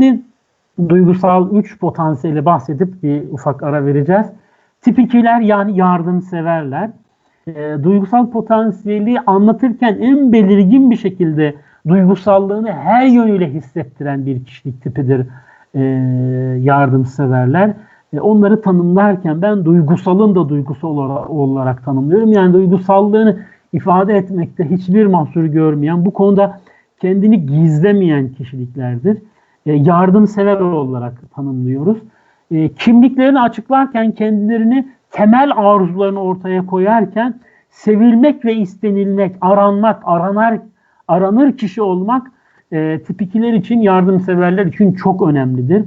Şimdi duygusal üç potansiyeli bahsedip bir ufak ara vereceğiz. Tip 2'ler yani yardımseverler. E, duygusal potansiyeli anlatırken en belirgin bir şekilde duygusallığını her yönüyle hissettiren bir kişilik tipidir e, yardımseverler. E, onları tanımlarken ben duygusalın da duygusal olarak, olarak tanımlıyorum. Yani duygusallığını ifade etmekte hiçbir mahsur görmeyen, bu konuda kendini gizlemeyen kişiliklerdir. E, yardımsever olarak tanımlıyoruz. E, kimliklerini açıklarken kendilerini temel arzularını ortaya koyarken sevilmek ve istenilmek, aranmak, aranar, aranır kişi olmak e, tip için yardımseverler için çok önemlidir.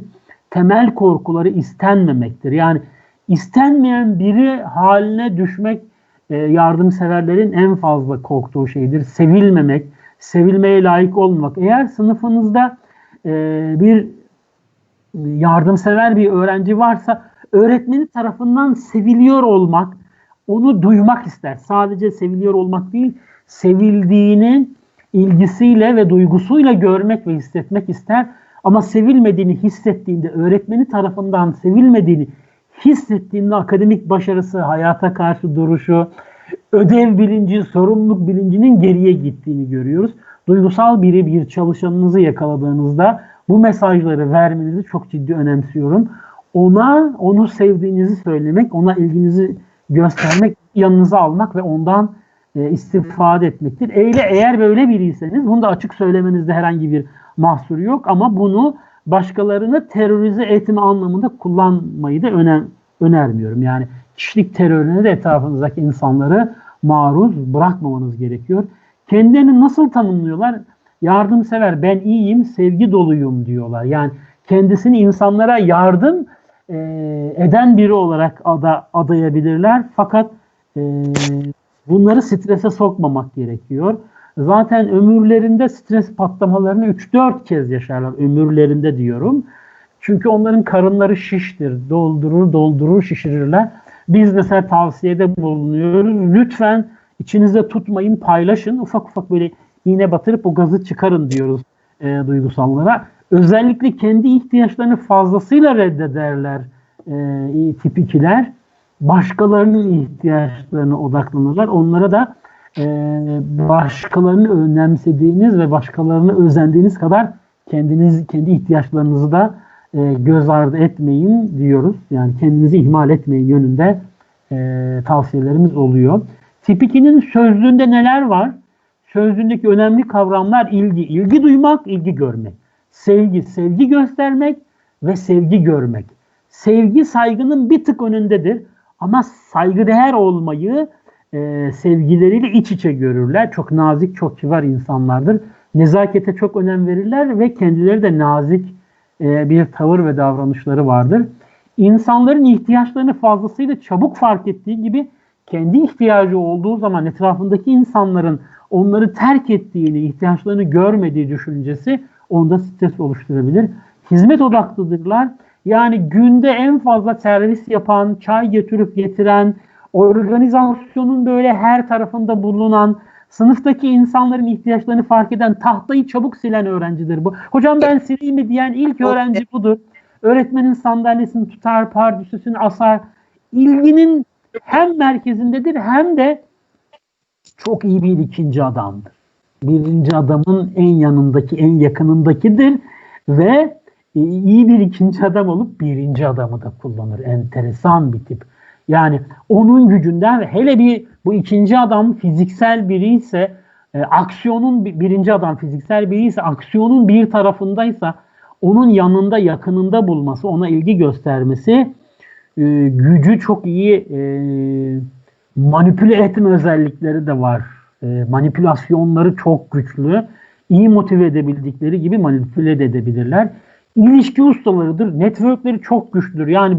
Temel korkuları istenmemektir. Yani istenmeyen biri haline düşmek e, yardımseverlerin en fazla korktuğu şeydir. Sevilmemek, sevilmeye layık olmak. Eğer sınıfınızda e, bir yardımsever bir öğrenci varsa öğretmeni tarafından seviliyor olmak, onu duymak ister. Sadece seviliyor olmak değil, sevildiğinin ilgisiyle ve duygusuyla görmek ve hissetmek ister. Ama sevilmediğini hissettiğinde, öğretmeni tarafından sevilmediğini hissettiğinde akademik başarısı, hayata karşı duruşu, ödev bilinci, sorumluluk bilincinin geriye gittiğini görüyoruz. Duygusal biri bir çalışanınızı yakaladığınızda bu mesajları vermenizi çok ciddi önemsiyorum. Ona onu sevdiğinizi söylemek, ona ilginizi göstermek, yanınıza almak ve ondan e, istifade etmektir. Eyle eğer böyle biriyseniz bunu da açık söylemenizde herhangi bir mahsur yok ama bunu başkalarını terörize etme anlamında kullanmayı da öner, önermiyorum. Yani kişilik terörüne de etrafınızdaki insanları maruz bırakmamanız gerekiyor. Kendilerini nasıl tanımlıyorlar? Yardımsever, ben iyiyim, sevgi doluyum diyorlar. Yani kendisini insanlara yardım e, eden biri olarak ada, adayabilirler. Fakat e, bunları strese sokmamak gerekiyor. Zaten ömürlerinde stres patlamalarını 3-4 kez yaşarlar. Ömürlerinde diyorum. Çünkü onların karınları şiştir. Doldurur, doldurur, şişirirler. Biz mesela tavsiyede bulunuyoruz. Lütfen içinizde tutmayın, paylaşın. Ufak ufak böyle iğne batırıp o gazı çıkarın diyoruz e, duygusallara. Özellikle kendi ihtiyaçlarını fazlasıyla reddederler e, tip 2'ler. Başkalarının ihtiyaçlarına odaklanırlar. Onlara da e, başkalarını önemsediğiniz ve başkalarını özendiğiniz kadar kendiniz kendi ihtiyaçlarınızı da e, göz ardı etmeyin diyoruz. Yani kendinizi ihmal etmeyin yönünde e, tavsiyelerimiz oluyor. Tip 2'nin sözlüğünde neler var? Sözlüğündeki önemli kavramlar ilgi, ilgi duymak, ilgi görmek. Sevgi, sevgi göstermek ve sevgi görmek. Sevgi saygının bir tık önündedir. Ama saygıdeğer olmayı e, sevgileriyle iç içe görürler. Çok nazik, çok kibar insanlardır. Nezakete çok önem verirler ve kendileri de nazik e, bir tavır ve davranışları vardır. İnsanların ihtiyaçlarını fazlasıyla çabuk fark ettiği gibi kendi ihtiyacı olduğu zaman etrafındaki insanların onları terk ettiğini, ihtiyaçlarını görmediği düşüncesi onda stres oluşturabilir. Hizmet odaklıdırlar. Yani günde en fazla servis yapan, çay getirip getiren, organizasyonun böyle her tarafında bulunan, sınıftaki insanların ihtiyaçlarını fark eden, tahtayı çabuk silen öğrencidir bu. Hocam ben sileyim mi diyen ilk öğrenci budur. Öğretmenin sandalyesini tutar, pardüsüsünü asar. İlginin hem merkezindedir hem de çok iyi bir ikinci adamdır. Birinci adamın en yanındaki, en yakınındakidir ve e, iyi bir ikinci adam olup birinci adamı da kullanır. Enteresan bir tip. Yani onun gücünden hele bir bu ikinci adam fiziksel biri ise e, aksiyonun birinci adam fiziksel biri ise aksiyonun bir tarafındaysa onun yanında yakınında bulması ona ilgi göstermesi e, gücü çok iyi e, manipüle etme özellikleri de var. E, manipülasyonları çok güçlü. İyi motive edebildikleri gibi manipüle edebilirler. İlişki ustalarıdır. Networkleri çok güçlüdür. Yani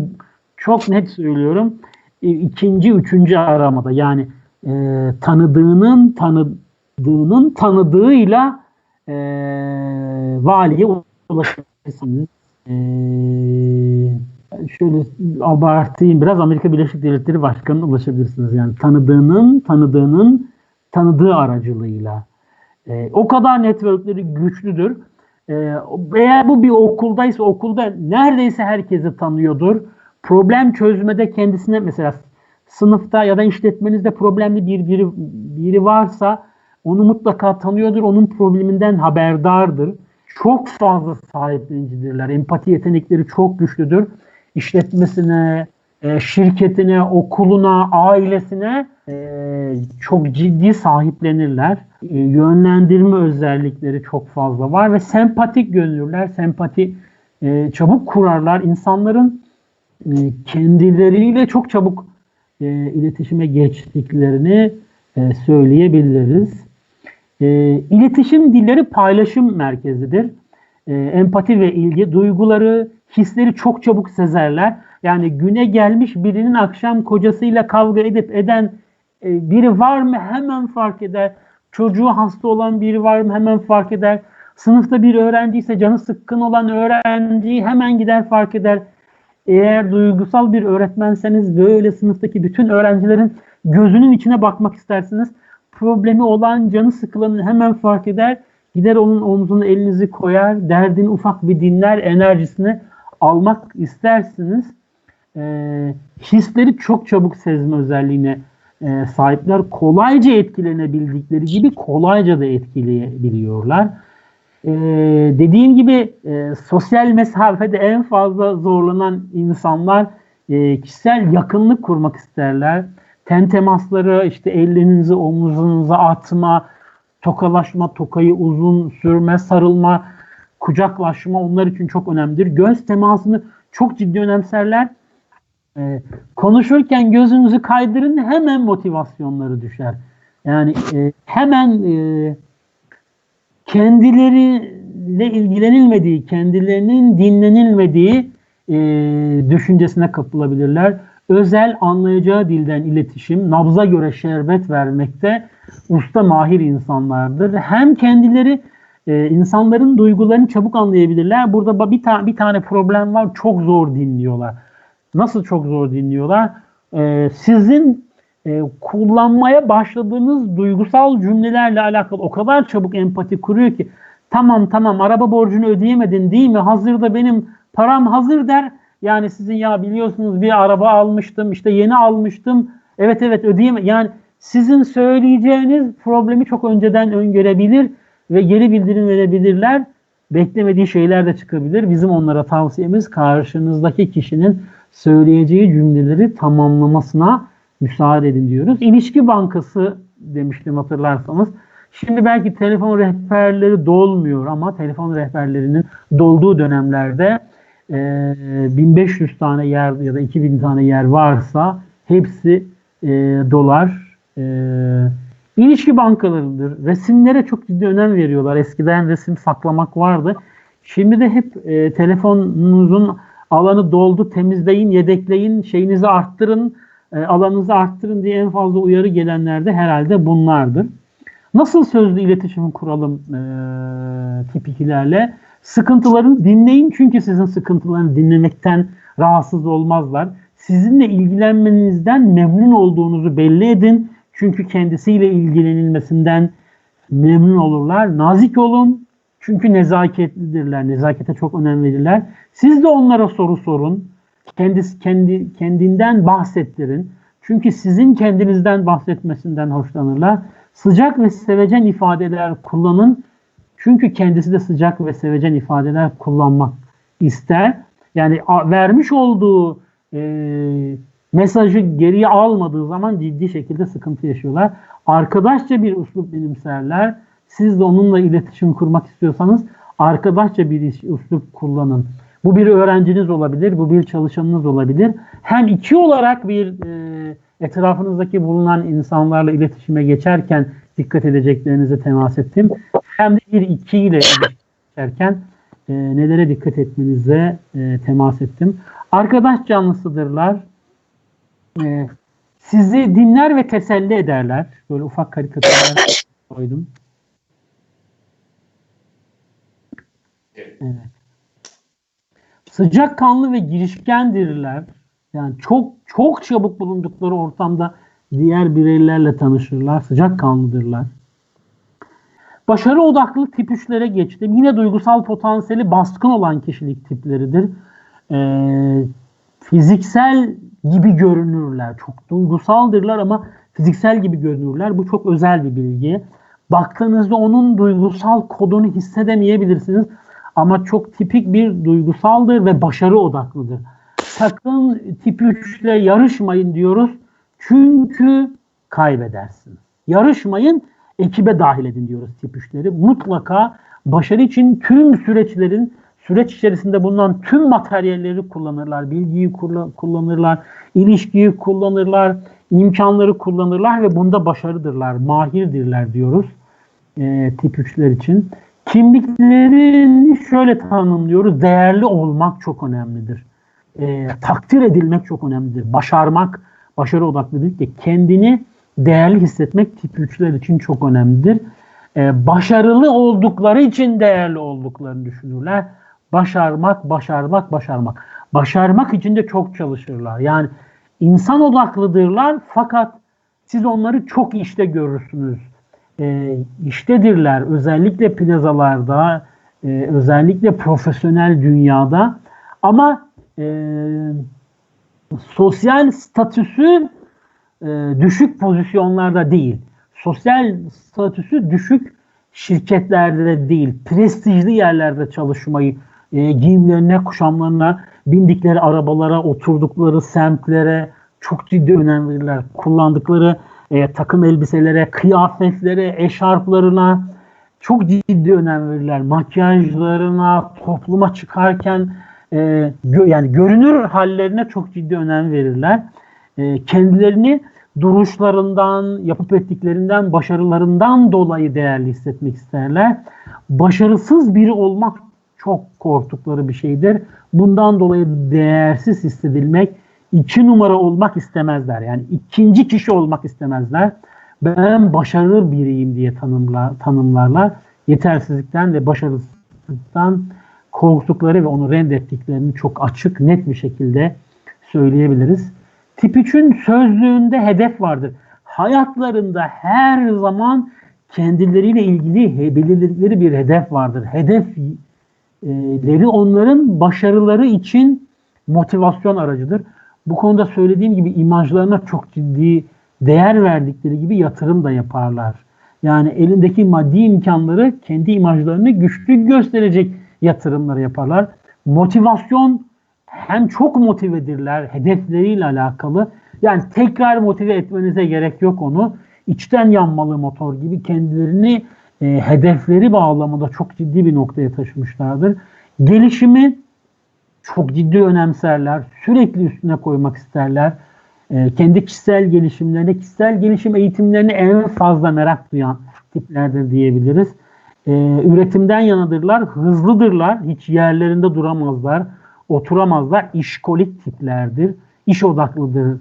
çok net söylüyorum. E, ikinci, üçüncü aramada yani e, tanıdığının tanıdığının tanıdığıyla e, valiye ulaşabilirsiniz. E, şöyle abartayım biraz Amerika Birleşik Devletleri Başkanı'na ulaşabilirsiniz. Yani tanıdığının tanıdığının tanıdığı aracılığıyla. E, o kadar networkleri güçlüdür. e, eğer bu bir okuldaysa okulda neredeyse herkesi tanıyordur. Problem çözmede kendisine mesela sınıfta ya da işletmenizde problemli bir biri, biri varsa onu mutlaka tanıyordur. Onun probleminden haberdardır. Çok fazla sahiplenicidirler. Empati yetenekleri çok güçlüdür. İşletmesine, e, şirketine, okuluna, ailesine e, çok ciddi sahiplenirler. E, yönlendirme özellikleri çok fazla var ve sempatik gönüllüler. Sempati çabuk kurarlar. İnsanların kendileriyle çok çabuk iletişime geçtiklerini söyleyebiliriz. E, iletişim dilleri paylaşım merkezidir. E, empati ve ilgi, duyguları, hisleri çok çabuk sezerler. Yani güne gelmiş birinin akşam kocasıyla kavga edip eden e, biri var mı hemen fark eder. Çocuğu hasta olan biri var mı hemen fark eder. Sınıfta bir öğrenciyse canı sıkkın olan öğrenciyi hemen gider fark eder. Eğer duygusal bir öğretmenseniz böyle sınıftaki bütün öğrencilerin gözünün içine bakmak istersiniz. Problemi olan canı sıkılanı hemen fark eder. Gider onun omzuna elinizi koyar, derdini ufak bir dinler, enerjisini almak istersiniz. E, hisleri çok çabuk sezme özelliğine e, sahipler. Kolayca etkilenebildikleri gibi kolayca da etkileyebiliyorlar. E, dediğim gibi e, sosyal mesafede en fazla zorlanan insanlar e, kişisel yakınlık kurmak isterler. Ten temasları, işte ellerinizi omuzunuza atma, tokalaşma, tokayı uzun sürme, sarılma, kucaklaşma onlar için çok önemlidir. Göz temasını çok ciddi önemserler. Ee, konuşurken gözünüzü kaydırın hemen motivasyonları düşer. Yani e, hemen e, kendileriyle ilgilenilmediği, kendilerinin dinlenilmediği e, düşüncesine kapılabilirler. Özel anlayacağı dilden iletişim, nabza göre şerbet vermekte usta mahir insanlardır. Hem kendileri e, insanların duygularını çabuk anlayabilirler. Burada bir, ta bir tane problem var, çok zor dinliyorlar. Nasıl çok zor dinliyorlar? E, sizin e, kullanmaya başladığınız duygusal cümlelerle alakalı o kadar çabuk empati kuruyor ki tamam tamam araba borcunu ödeyemedin değil mi? Hazırda benim param hazır der. Yani sizin ya biliyorsunuz bir araba almıştım işte yeni almıştım. Evet evet ödeyeme. Yani sizin söyleyeceğiniz problemi çok önceden öngörebilir ve geri bildirim verebilirler. Beklemediği şeyler de çıkabilir. Bizim onlara tavsiyemiz karşınızdaki kişinin söyleyeceği cümleleri tamamlamasına müsaade edin diyoruz. İlişki bankası demiştim hatırlarsanız. Şimdi belki telefon rehberleri dolmuyor ama telefon rehberlerinin dolduğu dönemlerde e, 1500 tane yer ya da 2000 tane yer varsa hepsi e, dolar. E, ilişki bankalarıdır. Resimlere çok ciddi önem veriyorlar. Eskiden resim saklamak vardı. Şimdi de hep e, telefonunuzun alanı doldu, temizleyin, yedekleyin, şeyinizi arttırın, e, alanınızı arttırın diye en fazla uyarı gelenler de herhalde bunlardır. Nasıl sözlü iletişim kuralım e, tip? Sıkıntılarını dinleyin çünkü sizin sıkıntılarını dinlemekten rahatsız olmazlar. Sizinle ilgilenmenizden memnun olduğunuzu belli edin. Çünkü kendisiyle ilgilenilmesinden memnun olurlar. Nazik olun. Çünkü nezaketlidirler. Nezakete çok önem verirler. Siz de onlara soru sorun. Kendisi kendi kendinden bahsettirin. Çünkü sizin kendinizden bahsetmesinden hoşlanırlar. Sıcak ve sevecen ifadeler kullanın. Çünkü kendisi de sıcak ve sevecen ifadeler kullanmak ister. Yani vermiş olduğu e, mesajı geriye almadığı zaman ciddi şekilde sıkıntı yaşıyorlar. Arkadaşça bir üslup benimserler. Siz de onunla iletişim kurmak istiyorsanız arkadaşça bir üslup kullanın. Bu bir öğrenciniz olabilir, bu bir çalışanınız olabilir. Hem iki olarak bir e, etrafınızdaki bulunan insanlarla iletişime geçerken dikkat edeceklerinize temas ettim. Hem de bir iki ile geçerken e, nelere dikkat etmenize e, temas ettim. Arkadaş canlısıdırlar. E, sizi dinler ve teselli ederler. Böyle ufak karikatürler koydum. Evet. Sıcak kanlı ve girişkendirler. Yani çok çok çabuk bulundukları ortamda diğer bireylerle tanışırlar. Sıcak kanlıdırlar. Başarı odaklı tip 3'lere geçtim. Yine duygusal potansiyeli baskın olan kişilik tipleridir. Ee, fiziksel gibi görünürler. Çok duygusaldırlar ama fiziksel gibi görünürler. Bu çok özel bir bilgi. Baktığınızda onun duygusal kodunu hissedemeyebilirsiniz. Ama çok tipik bir duygusaldır ve başarı odaklıdır. Sakın tip 3 ile yarışmayın diyoruz. Çünkü kaybedersiniz. Yarışmayın, ekibe dahil edin diyoruz tip 3'leri. Mutlaka başarı için tüm süreçlerin süreç içerisinde bulunan tüm materyalleri kullanırlar. Bilgiyi kullanırlar, ilişkiyi kullanırlar, imkanları kullanırlar ve bunda başarıdırlar, mahirdirler diyoruz e, tip 3'ler için. Kimliklerini şöyle tanımlıyoruz. Değerli olmak çok önemlidir. E, takdir edilmek çok önemlidir. Başarmak, başarı odaklı dedik de kendini değerli hissetmek tip 3'ler için çok önemlidir. E, başarılı oldukları için değerli olduklarını düşünürler. Başarmak, başarmak, başarmak. Başarmak için de çok çalışırlar. Yani insan odaklıdırlar fakat siz onları çok işte görürsünüz. E, iştedirler özellikle plazalarda, e, özellikle profesyonel dünyada ama e, sosyal statüsü düşük pozisyonlarda değil. Sosyal statüsü düşük şirketlerde de değil. Prestijli yerlerde çalışmayı, e, giyimlerine, kuşamlarına, bindikleri arabalara, oturdukları semtlere çok ciddi önem verirler. Kullandıkları e, takım elbiselere, kıyafetlere, eşarplarına çok ciddi önem verirler. Makyajlarına, topluma çıkarken e, gö yani görünür hallerine çok ciddi önem verirler. E, kendilerini duruşlarından, yapıp ettiklerinden, başarılarından dolayı değerli hissetmek isterler. Başarısız biri olmak çok korktukları bir şeydir. Bundan dolayı değersiz hissedilmek, iki numara olmak istemezler. Yani ikinci kişi olmak istemezler. Ben başarılı biriyim diye tanımlar, tanımlarlar. Yetersizlikten ve başarısızlıktan korktukları ve onu reddettiklerini çok açık, net bir şekilde söyleyebiliriz. Tip 3'ün sözlüğünde hedef vardır. Hayatlarında her zaman kendileriyle ilgili belirledikleri bir hedef vardır. Hedefleri onların başarıları için motivasyon aracıdır. Bu konuda söylediğim gibi imajlarına çok ciddi değer verdikleri gibi yatırım da yaparlar. Yani elindeki maddi imkanları kendi imajlarını güçlü gösterecek yatırımları yaparlar. Motivasyon hem çok motivedirler hedefleriyle alakalı. Yani tekrar motive etmenize gerek yok onu. İçten yanmalı motor gibi kendilerini e, hedefleri bağlamında çok ciddi bir noktaya taşımışlardır. Gelişimi çok ciddi önemserler. Sürekli üstüne koymak isterler. E, kendi kişisel gelişimlerine, kişisel gelişim eğitimlerine en fazla merak duyan tiplerdir diyebiliriz. E, üretimden yanadırlar, hızlıdırlar, hiç yerlerinde duramazlar oturamazlar. İşkolik tiplerdir. İş odaklıdır.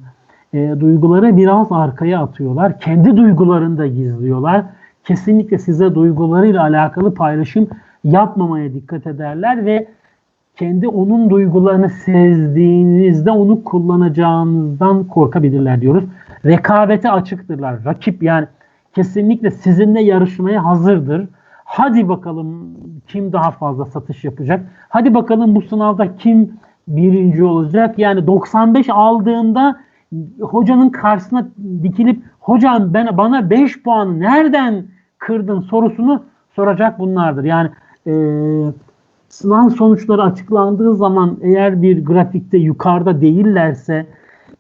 E, duyguları biraz arkaya atıyorlar. Kendi duygularını da gizliyorlar. Kesinlikle size duygularıyla alakalı paylaşım yapmamaya dikkat ederler ve kendi onun duygularını sezdiğinizde onu kullanacağınızdan korkabilirler diyoruz. Rekabete açıktırlar. Rakip yani kesinlikle sizinle yarışmaya hazırdır. Hadi bakalım kim daha fazla satış yapacak? Hadi bakalım bu sınavda kim birinci olacak? Yani 95 aldığında hocanın karşısına dikilip hocam ben bana 5 puan nereden kırdın sorusunu soracak bunlardır. Yani e, sınav sonuçları açıklandığı zaman eğer bir grafikte yukarıda değillerse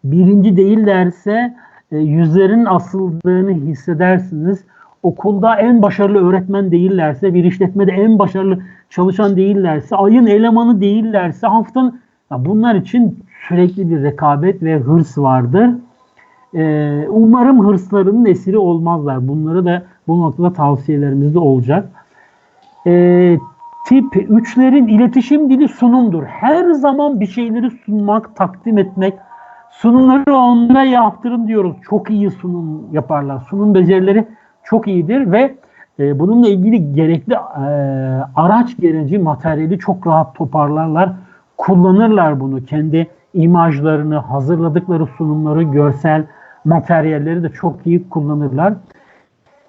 birinci değillerse e, yüzlerin asıldığını hissedersiniz okulda en başarılı öğretmen değillerse, bir işletmede en başarılı çalışan değillerse, ayın elemanı değillerse haftanın bunlar için sürekli bir rekabet ve hırs vardır. Ee, umarım hırslarının esiri olmazlar. Bunları da bu noktada tavsiyelerimizde olacak. Ee, tip 3'lerin iletişim dili sunumdur. Her zaman bir şeyleri sunmak, takdim etmek, sunumları onlara yaptırın diyoruz. Çok iyi sunum yaparlar. Sunum becerileri çok iyidir ve e, bununla ilgili gerekli e, araç gereci materyali çok rahat toparlarlar. Kullanırlar bunu. Kendi imajlarını, hazırladıkları sunumları, görsel materyalleri de çok iyi kullanırlar.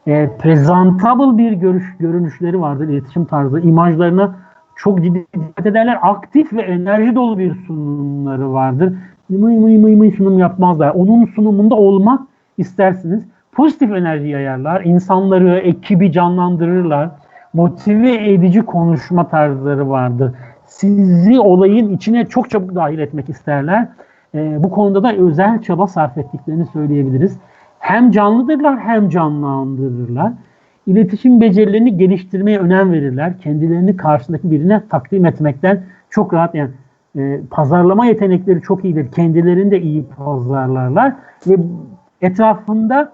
e, presentable bir görüş görünüşleri vardır, iletişim tarzı. imajlarına çok ciddi dikkat ederler. Aktif ve enerji dolu bir sunumları vardır. Mıy mıy mıy mıy sunum yapmazlar. Onun sunumunda olmak istersiniz. Pozitif enerji yayarlar. insanları, ekibi canlandırırlar. Motive edici konuşma tarzları vardır. Sizi olayın içine çok çabuk dahil etmek isterler. E, bu konuda da özel çaba sarf ettiklerini söyleyebiliriz. Hem canlıdırlar hem canlandırırlar. İletişim becerilerini geliştirmeye önem verirler. Kendilerini karşısındaki birine takdim etmekten çok rahat yani e, pazarlama yetenekleri çok iyidir. Kendilerini de iyi pazarlarlar ve etrafında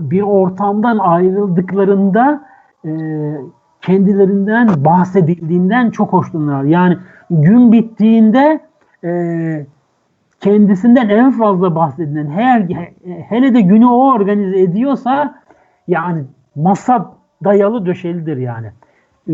bir ortamdan ayrıldıklarında e, kendilerinden bahsedildiğinden çok hoşlanırlar. Yani gün bittiğinde e, kendisinden en fazla bahsedilen her hele de günü o organize ediyorsa yani masa dayalı döşelidir yani. Ee,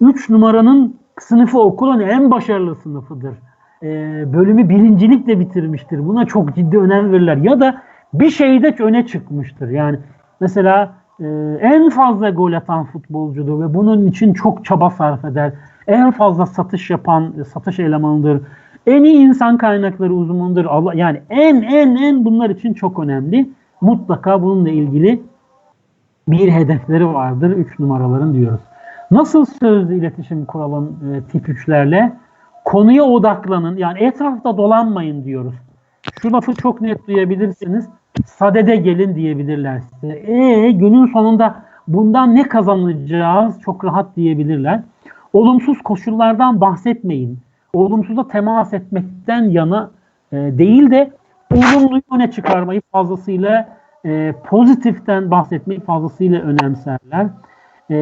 üç numaranın sınıfı okulun en başarılı sınıfıdır. Ee, bölümü birincilikle bitirmiştir. Buna çok ciddi önem verirler. Ya da bir şeyde öne çıkmıştır. Yani mesela e, en fazla gol atan futbolcudur ve bunun için çok çaba sarf eder. En fazla satış yapan satış elemanıdır en iyi insan kaynakları uzmanıdır. Allah yani en en en bunlar için çok önemli. Mutlaka bununla ilgili bir hedefleri vardır. Üç numaraların diyoruz. Nasıl sözlü iletişim kuralım e, tip üçlerle? Konuya odaklanın. Yani etrafta dolanmayın diyoruz. Şu lafı çok net duyabilirsiniz. Sadede gelin diyebilirler size. E günün sonunda bundan ne kazanacağız? Çok rahat diyebilirler. Olumsuz koşullardan bahsetmeyin olumsuza temas etmekten yana e, değil de olumluyu öne çıkarmayı fazlasıyla e, pozitiften bahsetmeyi fazlasıyla önemserler. E,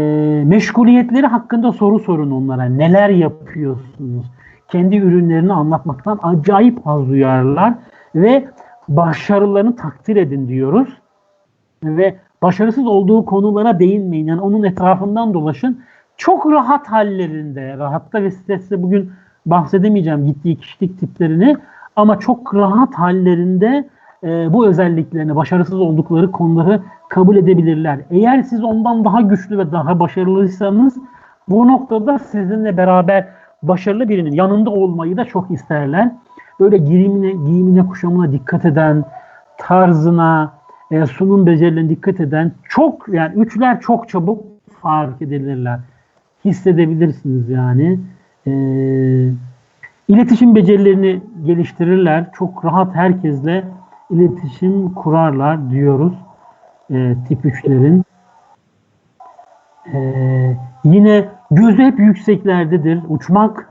meşguliyetleri hakkında soru sorun onlara. Neler yapıyorsunuz? Kendi ürünlerini anlatmaktan acayip haz duyarlar ve başarılarını takdir edin diyoruz. Ve başarısız olduğu konulara değinmeyin. Yani onun etrafından dolaşın. Çok rahat hallerinde, rahatta ve streste bugün bahsedemeyeceğim gittiği kişilik tiplerini ama çok rahat hallerinde e, bu özelliklerini, başarısız oldukları konuları kabul edebilirler. Eğer siz ondan daha güçlü ve daha başarılıysanız bu noktada sizinle beraber başarılı birinin yanında olmayı da çok isterler. Böyle giyimine, giyimine kuşamına dikkat eden, tarzına, e, sunum becerilerine dikkat eden çok yani üçler çok çabuk fark edilirler. Hissedebilirsiniz yani. E, iletişim becerilerini geliştirirler. Çok rahat herkesle iletişim kurarlar diyoruz e, tip 3'lerin. E, yine gözü hep yükseklerdedir. Uçmak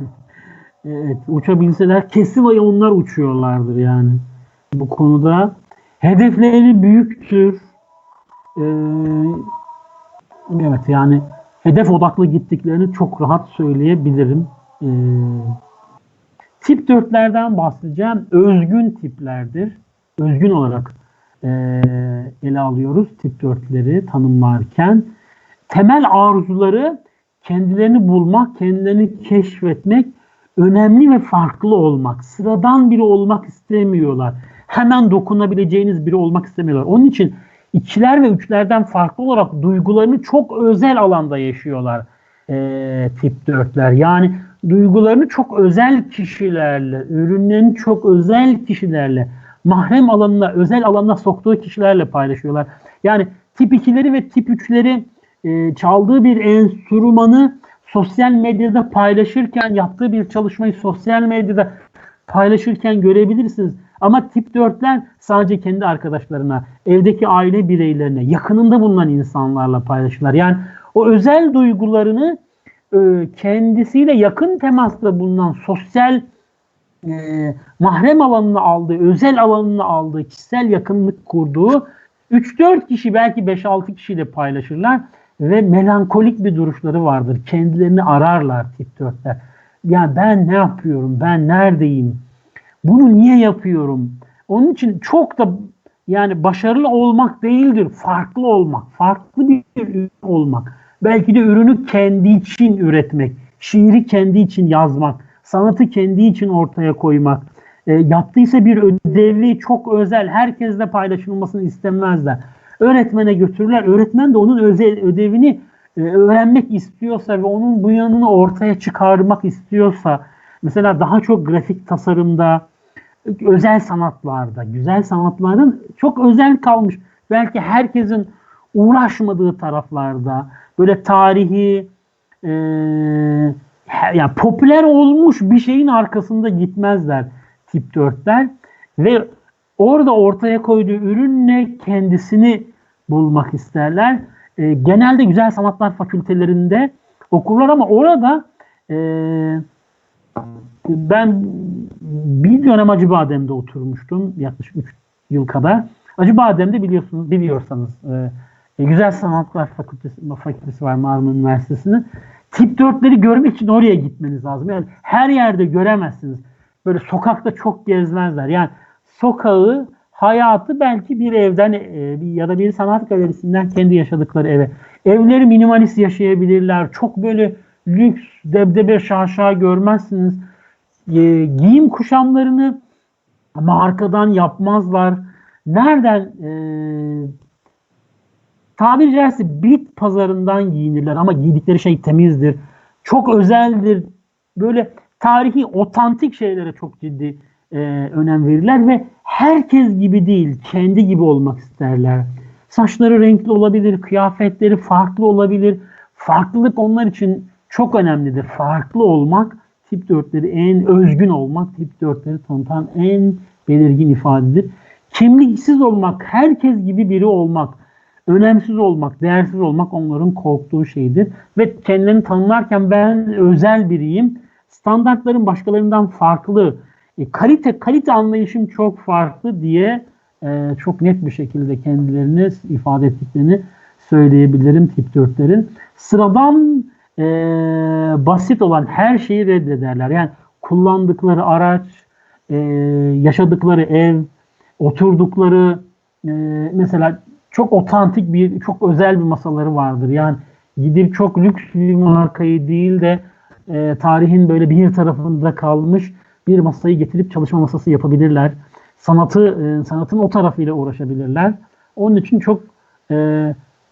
evet, uçabilseler kesin ayı onlar uçuyorlardır yani. Bu konuda hedefleri büyüktür. E, evet yani hedef odaklı gittiklerini çok rahat söyleyebilirim. E, tip 4'lerden bahsedeceğim. Özgün tiplerdir. Özgün olarak e, ele alıyoruz tip 4'leri tanımlarken. Temel arzuları kendilerini bulmak, kendilerini keşfetmek, önemli ve farklı olmak. Sıradan biri olmak istemiyorlar. Hemen dokunabileceğiniz biri olmak istemiyorlar. Onun için ikiler ve üçlerden farklı olarak duygularını çok özel alanda yaşıyorlar e, tip dörtler. Yani duygularını çok özel kişilerle, ürünlerini çok özel kişilerle, mahrem alanına, özel alanına soktuğu kişilerle paylaşıyorlar. Yani tip 2'leri ve tip 3'leri e, çaldığı bir enstrümanı sosyal medyada paylaşırken, yaptığı bir çalışmayı sosyal medyada paylaşırken görebilirsiniz. Ama tip 4'ler sadece kendi arkadaşlarına, evdeki aile bireylerine, yakınında bulunan insanlarla paylaşırlar. Yani o özel duygularını e, kendisiyle yakın temasla bulunan sosyal e, mahrem alanını aldığı, özel alanını aldığı, kişisel yakınlık kurduğu 3-4 kişi belki 5-6 kişiyle paylaşırlar ve melankolik bir duruşları vardır. Kendilerini ararlar tip 4'ler. Ya ben ne yapıyorum? Ben neredeyim? Bunu niye yapıyorum? Onun için çok da yani başarılı olmak değildir. Farklı olmak. Farklı bir ürün olmak. Belki de ürünü kendi için üretmek. Şiiri kendi için yazmak. Sanatı kendi için ortaya koymak. E, yaptıysa bir ödevi çok özel. Herkesle paylaşılmasını istemezler. Öğretmene götürürler. Öğretmen de onun özel ödevini e, öğrenmek istiyorsa ve onun bu yanını ortaya çıkarmak istiyorsa mesela daha çok grafik tasarımda özel sanatlarda, güzel sanatların çok özel kalmış. Belki herkesin uğraşmadığı taraflarda böyle tarihi e, yani popüler olmuş bir şeyin arkasında gitmezler tip 4'ler ve orada ortaya koyduğu ürünle kendisini bulmak isterler. E, genelde güzel sanatlar fakültelerinde okurlar ama orada e, ben bir dönem Acıbadem'de oturmuştum yaklaşık 3 yıl kadar. Acıbadem'de biliyorsunuz biliyorsanız e, Güzel Sanatlar Fakültesi, Fakültesi var Marmara Üniversitesi'nin. Tip 4'leri görmek için oraya gitmeniz lazım. Yani her yerde göremezsiniz. Böyle sokakta çok gezmezler. Yani sokağı, hayatı belki bir evden e, ya da bir sanat galerisinden kendi yaşadıkları eve. Evleri minimalist yaşayabilirler. Çok böyle lüks, debdebe şaşa görmezsiniz. E, giyim kuşamlarını markadan yapmazlar. Nereden e, tabiri caizse bit pazarından giyinirler ama giydikleri şey temizdir. Çok özeldir. Böyle tarihi, otantik şeylere çok ciddi e, önem verirler ve herkes gibi değil, kendi gibi olmak isterler. Saçları renkli olabilir, kıyafetleri farklı olabilir. Farklılık onlar için çok önemlidir. Farklı olmak, tip 4'leri en özgün olmak, tip 4'leri tanıtan en belirgin ifadedir. Kimliksiz olmak, herkes gibi biri olmak, önemsiz olmak, değersiz olmak onların korktuğu şeydir. Ve kendilerini tanımlarken ben özel biriyim, standartların başkalarından farklı, e, kalite kalite anlayışım çok farklı diye e, çok net bir şekilde kendilerini ifade ettiklerini söyleyebilirim tip 4'lerin. Sıradan e, basit olan her şeyi reddederler. Yani kullandıkları araç, e, yaşadıkları ev, oturdukları e, mesela çok otantik bir, çok özel bir masaları vardır. Yani gidip çok lüks bir markayı değil de e, tarihin böyle bir tarafında kalmış bir masayı getirip çalışma masası yapabilirler. Sanatı, e, sanatın o tarafıyla uğraşabilirler. Onun için çok e,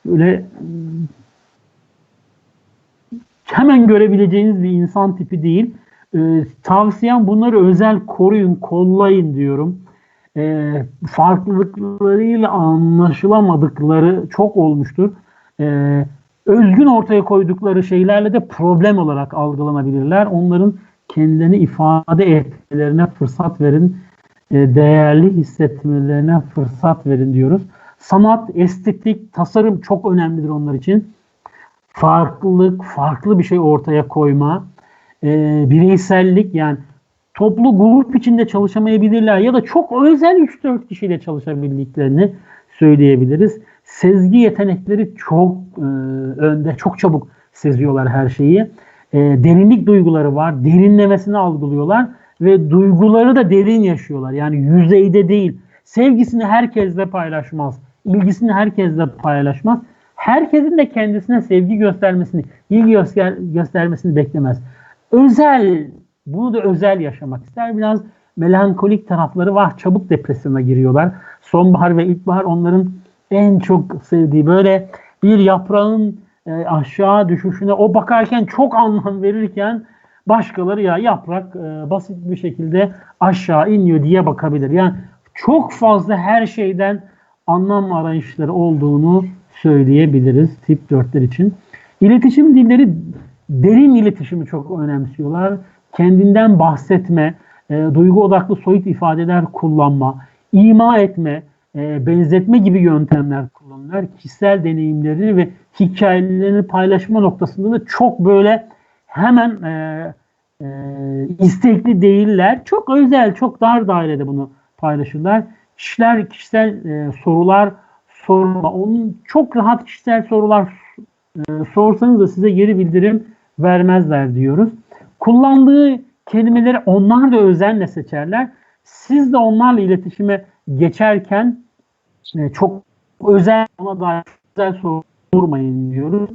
böyle hemen görebileceğiniz bir insan tipi değil. E, tavsiyem bunları özel koruyun, kollayın diyorum. E, farklılıklarıyla anlaşılamadıkları çok olmuştur. E, özgün ortaya koydukları şeylerle de problem olarak algılanabilirler. Onların kendilerini ifade etmelerine fırsat verin. E, değerli hissetmelerine fırsat verin diyoruz. Sanat, estetik, tasarım çok önemlidir onlar için. Farklılık, farklı bir şey ortaya koyma, e, bireysellik yani toplu grup içinde çalışamayabilirler ya da çok özel 3-4 kişiyle çalışabildiklerini söyleyebiliriz. Sezgi yetenekleri çok e, önde, çok çabuk seziyorlar her şeyi e, derinlik duyguları var. Derinlemesini algılıyorlar ve duyguları da derin yaşıyorlar. Yani yüzeyde değil. Sevgisini herkesle paylaşmaz. ilgisini herkesle paylaşmaz. Herkesin de kendisine sevgi göstermesini, ilgi göster göstermesini beklemez. Özel, bunu da özel yaşamak ister. Biraz melankolik tarafları var. Çabuk depresyona giriyorlar. Sonbahar ve ilkbahar onların en çok sevdiği böyle bir yaprağın e, aşağı düşüşüne o bakarken çok anlam verirken başkaları ya yaprak e, basit bir şekilde aşağı iniyor diye bakabilir. Yani çok fazla her şeyden anlam arayışları olduğunu söyleyebiliriz tip 4'ler için. İletişim dilleri derin iletişimi çok önemsiyorlar. Kendinden bahsetme, e, duygu odaklı soyut ifadeler kullanma, ima etme, e, benzetme gibi yöntemler kullanırlar. Kişisel deneyimlerini ve hikayelerini paylaşma noktasında da çok böyle hemen e, e, istekli değiller. Çok özel, çok dar dairede bunu paylaşırlar. Kişiler kişisel e, sorular sorma. Onun çok rahat kişisel sorular e, sorsanız da size geri bildirim vermezler diyoruz. Kullandığı kelimeleri onlar da özenle seçerler. Siz de onlarla iletişime geçerken e, çok özel ona dair özel soru sormayın diyoruz.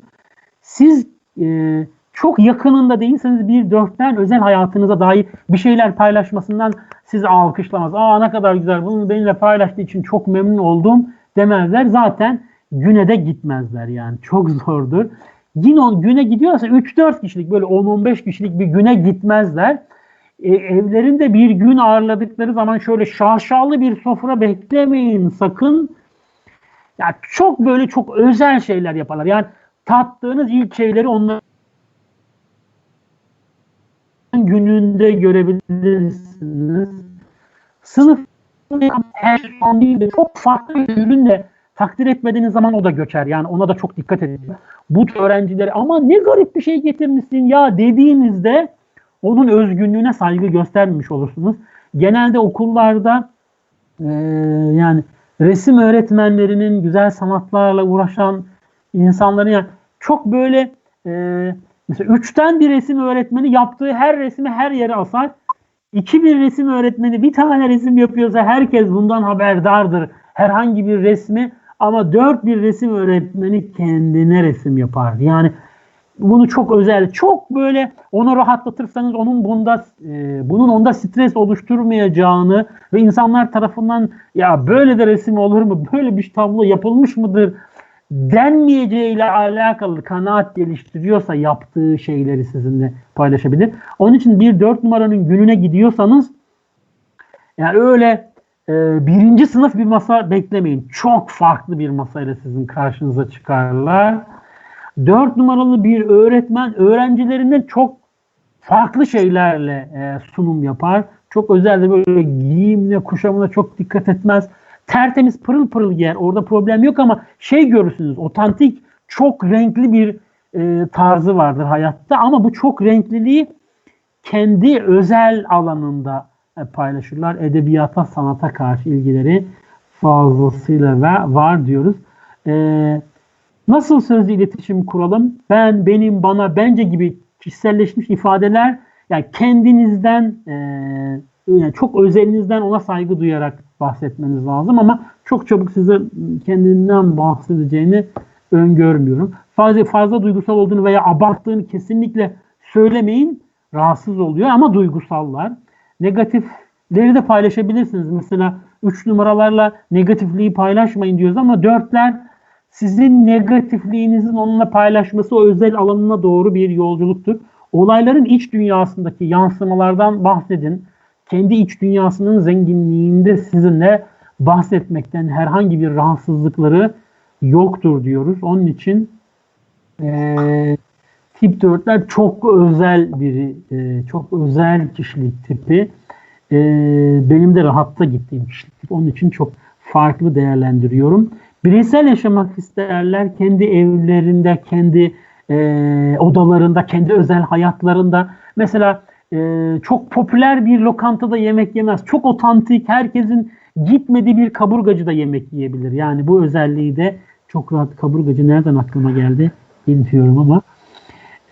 Siz e, çok yakınında değilseniz bir dörtten özel hayatınıza dair bir şeyler paylaşmasından sizi alkışlamaz. Aa ne kadar güzel bunu benimle paylaştığı için çok memnun oldum demezler. Zaten güne de gitmezler yani. Çok zordur. Yine güne gidiyorsa 3-4 kişilik böyle 10-15 kişilik bir güne gitmezler. E, evlerinde bir gün ağırladıkları zaman şöyle şaşalı bir sofra beklemeyin sakın. Ya çok böyle çok özel şeyler yaparlar. Yani tattığınız ilk şeyleri onların gününde görebilirsiniz. Sınıf her an değil de çok farklı bir ürünle takdir etmediğiniz zaman o da göçer. Yani ona da çok dikkat edin. Bu öğrencileri ama ne garip bir şey getirmişsin ya dediğinizde onun özgünlüğüne saygı göstermemiş olursunuz. Genelde okullarda e, yani resim öğretmenlerinin güzel sanatlarla uğraşan insanların yani çok böyle e, mesela üçten bir resim öğretmeni yaptığı her resmi her yere asar. İki bir resim öğretmeni bir tane resim yapıyorsa herkes bundan haberdardır. Herhangi bir resmi ama dört bir resim öğretmeni kendine resim yapar. Yani bunu çok özel, çok böyle onu rahatlatırsanız onun bunda e, bunun onda stres oluşturmayacağını ve insanlar tarafından ya böyle de resim olur mu, böyle bir tablo yapılmış mıdır denmeyeceğiyle alakalı kanaat geliştiriyorsa yaptığı şeyleri sizinle paylaşabilir. Onun için bir dört numaranın gününe gidiyorsanız yani öyle e, birinci sınıf bir masa beklemeyin. Çok farklı bir masayla sizin karşınıza çıkarlar. Dört numaralı bir öğretmen öğrencilerinden çok farklı şeylerle e, sunum yapar. Çok özel de böyle giyimine, kuşamına çok dikkat etmez. Tertemiz pırıl pırıl giyer. Orada problem yok ama şey görürsünüz. Otantik, çok renkli bir e, tarzı vardır hayatta ama bu çok renkliliği kendi özel alanında e, paylaşırlar. Edebiyata, sanata karşı ilgileri fazlasıyla ve var diyoruz. Eee Nasıl sözlü iletişim kuralım? Ben, benim, bana, bence gibi kişiselleşmiş ifadeler yani kendinizden yani çok özelinizden ona saygı duyarak bahsetmeniz lazım ama çok çabuk size kendinden bahsedeceğini öngörmüyorum. Fazla fazla duygusal olduğunu veya abarttığını kesinlikle söylemeyin. Rahatsız oluyor ama duygusallar. Negatifleri de paylaşabilirsiniz. Mesela 3 numaralarla negatifliği paylaşmayın diyoruz ama dörtler sizin negatifliğinizin onunla paylaşması o özel alanına doğru bir yolculuktur. Olayların iç dünyasındaki yansımalardan bahsedin. Kendi iç dünyasının zenginliğinde sizinle bahsetmekten herhangi bir rahatsızlıkları yoktur diyoruz. Onun için e, tip 4'ler çok özel biri, e, çok özel kişilik tipi. E, benim de rahatta gittiğim kişilik tipi. Onun için çok farklı değerlendiriyorum. Bireysel yaşamak isterler. Kendi evlerinde, kendi e, odalarında, kendi özel hayatlarında. Mesela e, çok popüler bir lokantada yemek yemez. Çok otantik, herkesin gitmediği bir kaburgacı da yemek yiyebilir. Yani bu özelliği de çok rahat kaburgacı nereden aklıma geldi bilmiyorum ama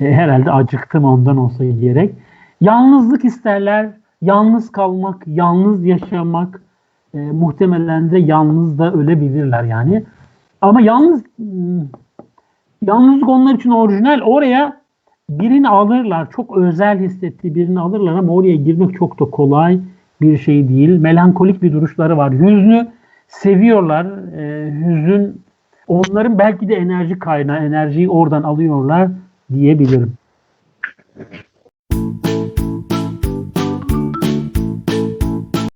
e, herhalde acıktım ondan olsa gerek. Yalnızlık isterler. Yalnız kalmak, yalnız yaşamak, e, muhtemelen de yalnız da ölebilirler yani. Ama yalnız hmm, yalnızlık onlar için orijinal. Oraya birini alırlar. Çok özel hissettiği birini alırlar ama oraya girmek çok da kolay bir şey değil. Melankolik bir duruşları var. Hüznü seviyorlar. E, hüzün onların belki de enerji kaynağı. Enerjiyi oradan alıyorlar diyebilirim.